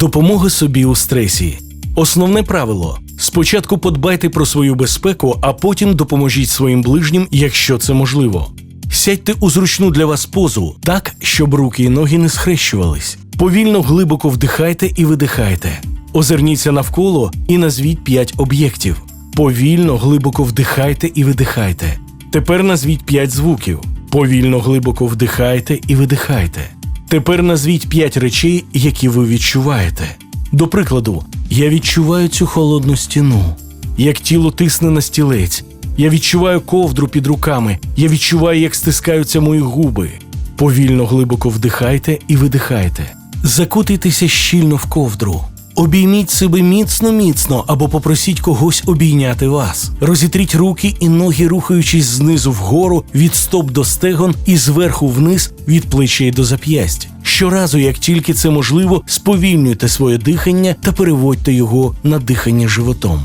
Допомога собі у стресі. Основне правило: спочатку подбайте про свою безпеку, а потім допоможіть своїм ближнім, якщо це можливо. Сядьте у зручну для вас позу, так, щоб руки і ноги не схрещувались. Повільно глибоко вдихайте і видихайте. Озирніться навколо і назвіть 5 об'єктів. Повільно глибоко вдихайте і видихайте. Тепер назвіть 5 звуків. Повільно глибоко вдихайте і видихайте. Тепер назвіть 5 речей, які ви відчуваєте. До прикладу, я відчуваю цю холодну стіну, як тіло тисне на стілець. Я відчуваю ковдру під руками. Я відчуваю, як стискаються мої губи. Повільно глибоко вдихайте і видихайте. Закутайтеся щільно в ковдру. Обійміть себе міцно міцно або попросіть когось обійняти вас. Розітріть руки і ноги, рухаючись знизу вгору від стоп до стегон і зверху вниз від плечей до зап'ясть. Щоразу, як тільки це можливо, сповільнюйте своє дихання та переводьте його на дихання животом.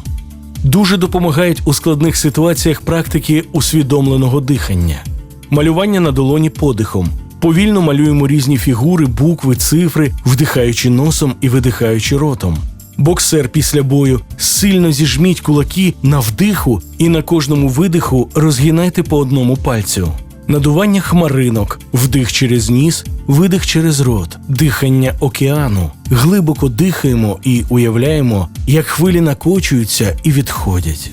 Дуже допомагають у складних ситуаціях практики усвідомленого дихання, малювання на долоні подихом. Повільно малюємо різні фігури, букви, цифри, вдихаючи носом і видихаючи ротом. Боксер після бою сильно зіжміть кулаки на вдиху і на кожному видиху розгинайте по одному пальцю. Надування хмаринок, вдих через ніс, видих через рот, дихання океану. Глибоко дихаємо і уявляємо, як хвилі накочуються і відходять.